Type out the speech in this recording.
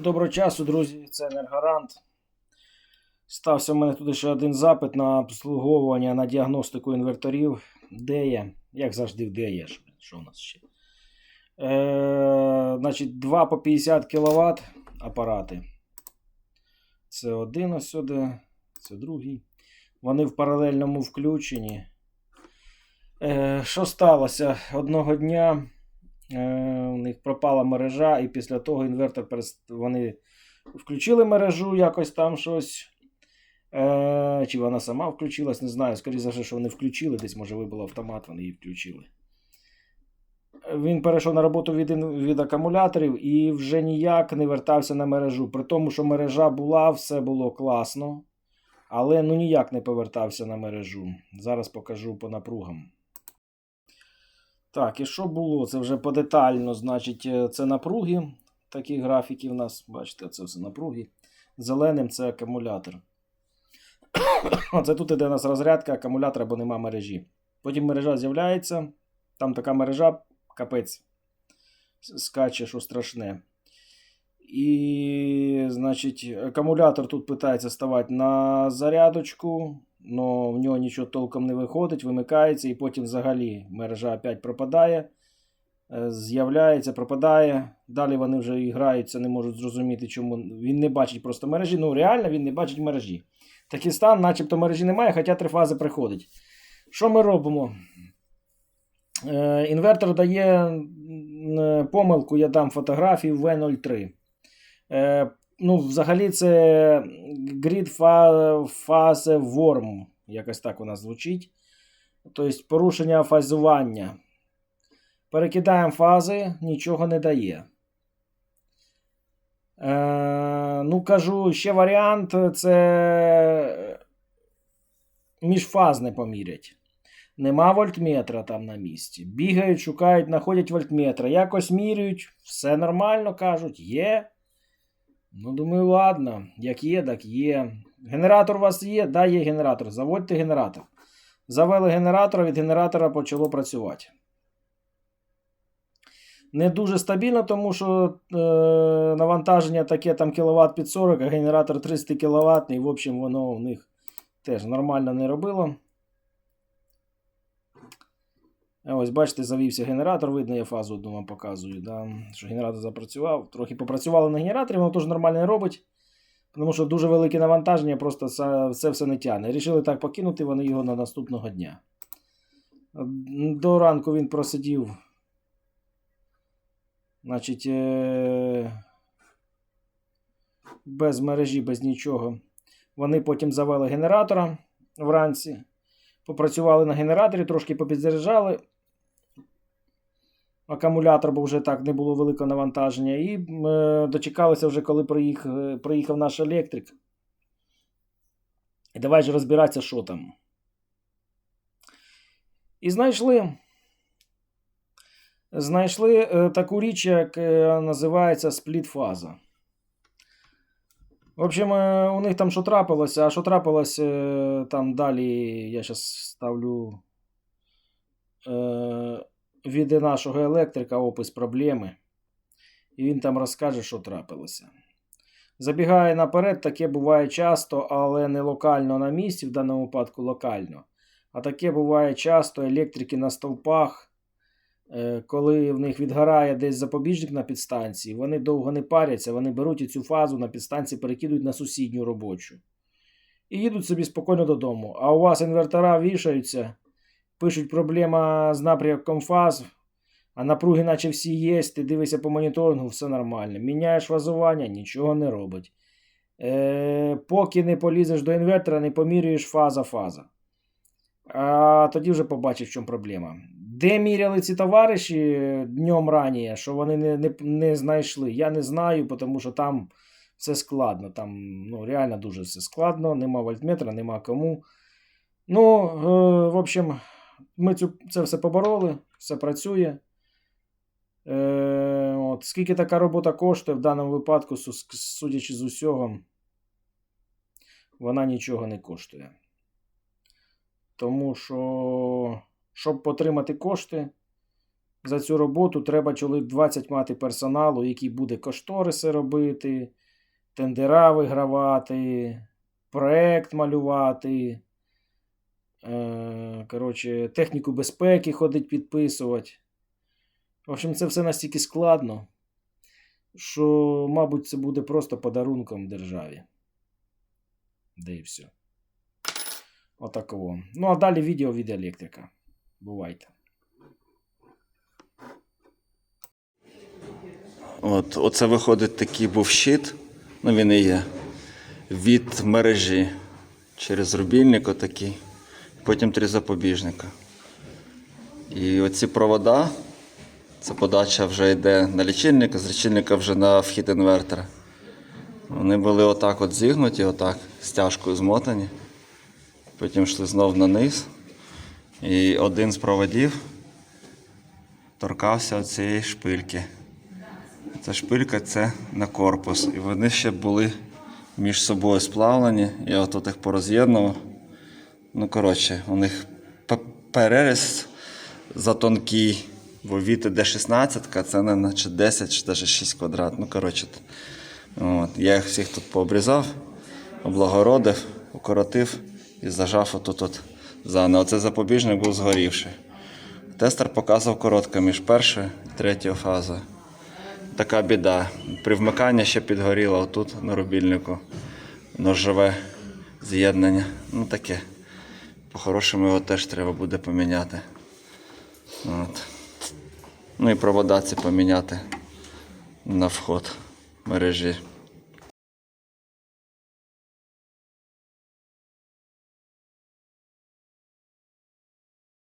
Доброго часу, друзі, це Енергорант. Стався в мене тут ще один запит на обслуговування на діагностику інверторів. Де є? Як завжди, де є? Що, у нас ще? Е, значить, 2 по 50 кВт апарати. Це один ось сюди, це другий. Вони в паралельному включенні. Е, що сталося? Одного дня. Е, у них пропала мережа, і після того інвертор вони включили мережу, якось там щось. Е, Чи вона сама включилась, не знаю. Скоріше за все, що вони включили, десь, може, вибив автомат, вони її включили. Він перейшов на роботу від, від акумуляторів і вже ніяк не вертався на мережу. При тому, що мережа була, все було класно, але ну ніяк не повертався на мережу. Зараз покажу по напругам. Так, і що було? Це вже подетально, значить, е, це напруги. Такі графіки в нас, бачите, це все напруги. Зеленим це акумулятор. Оце тут іде у нас розрядка акумулятора, бо нема мережі. Потім мережа з'являється. Там така мережа, капець. Скаче, що страшне. І, значить, акумулятор тут питається ставати на зарядочку, але в нього нічого толком не виходить, вимикається, і потім взагалі мережа опять пропадає. е, З'являється, пропадає. Далі вони вже граються, не можуть зрозуміти, чому він не бачить просто мережі. Ну, реально він не бачить мережі. Такий стан, начебто мережі немає, хоча три фази приходить. Що ми робимо? Е, інвертор дає помилку, я дам фотографію V03. Е, ну, взагалі, це Grid Phase Worm, якось так вона звучить. Тобто порушення фазування. Перекидаємо фази, нічого не дає. Е, ну, кажу, ще варіант це міжфазне помірять. Нема вольтметра там на місці. Бігають, шукають, знаходять вольтметра. Якось міряють, все нормально кажуть, є. Ну, думаю, ладно, як є, так є. Генератор у вас є? Да, є генератор. Заводьте генератор. Завели генератора, від генератора почало працювати. Не дуже стабільно, тому що е, навантаження таке там кіловат під 40, а генератор 300 кВт, і в общем, воно у них теж нормально не робило. А Ось, бачите, завівся генератор, видно, я фазу одну вам показую. Да? Що генератор запрацював. Трохи попрацювали на генераторі, воно теж нормально не робить. Тому що дуже велике навантаження, просто це все не тягне. Рішили так покинути вони його на наступного дня. До ранку він просидів. Значить, е- без мережі, без нічого. Вони потім завели генератора вранці. Попрацювали на генераторі, трошки попідзаряджали акумулятор, бо вже так не було великого навантаження. І е, дочекалися вже, коли приїхав, приїхав наш електрик. І давай же розбиратися, що там. І знайшли. Знайшли е, таку річ, як е, називається спліт-фаза. В общем, е, у них там що трапилося, а що трапилося е, там далі, я зараз ставлю е, від нашого електрика опис проблеми. І він там розкаже, що трапилося. Забігає наперед, таке буває часто, але не локально на місці, в даному випадку локально. А таке буває часто електрики на стовпах. Е, Коли в них відгорає десь запобіжник на підстанції, вони довго не паряться, вони беруть і цю фазу на підстанції перекидують на сусідню робочу. І їдуть собі спокійно додому. А у вас інвертора вішаються, пишуть проблема з напрямком фаз, а напруги, наче всі є, ти дивишся по моніторингу, все нормально. Міняєш фазування, нічого не робить. Е, поки не полізеш до інвертора, не помірюєш фаза-фаза. А тоді вже побачиш, в чому проблема. Де міряли ці товариші днем раніше, що вони не, не, не знайшли, я не знаю, тому що там все складно. Там ну, реально дуже все складно, нема вольтметра, нема кому. Ну, е, в общем, ми цю, це все побороли, все працює. Е, от, скільки така робота коштує в даному випадку, судячи з усього, вона нічого не коштує. Тому що, щоб отримати кошти, За цю роботу треба чоловік 20 мати персоналу, який буде кошториси робити, тендера вигравати, проект малювати. Е, коротше, техніку безпеки ходить підписувати. В общем, це все настільки складно, що, мабуть, це буде просто подарунком державі. Да і все. Отаково. Ну, а далі відео від електрика. Бувайте. От, оце виходить такий був щит, ну він і є, від мережі через рубільник отакий, потім три запобіжника. І оці провода, це подача вже йде на лічильник, з лічильника вже на вхід інвертора. Вони були отак от зігнуті, отак, стяжкою змотані. Потім йшли знов на низ. І один з проводів торкався цієї шпильки. Ця шпилька це на корпус. І вони ще були між собою сплавлені. Я от їх пороз'єднував. Ну, коротше, у них переріз затонкий, бо від іде 16, а це не наче 10 чи навіть 6 квадрат. Ну, коротше. От. Я їх всіх тут пообрізав, облагородив, укоротив і зажав отут от заново. Оце запобіжник був згорівший. Тестер показував коротко між першою і третьою фазою. Така біда. При вмиканні ще підгоріло отут на рубільнику. Ножове з'єднання. Ну таке. По-хорошому його теж треба буде поміняти. От. Ну і провода ці поміняти на вход мережі.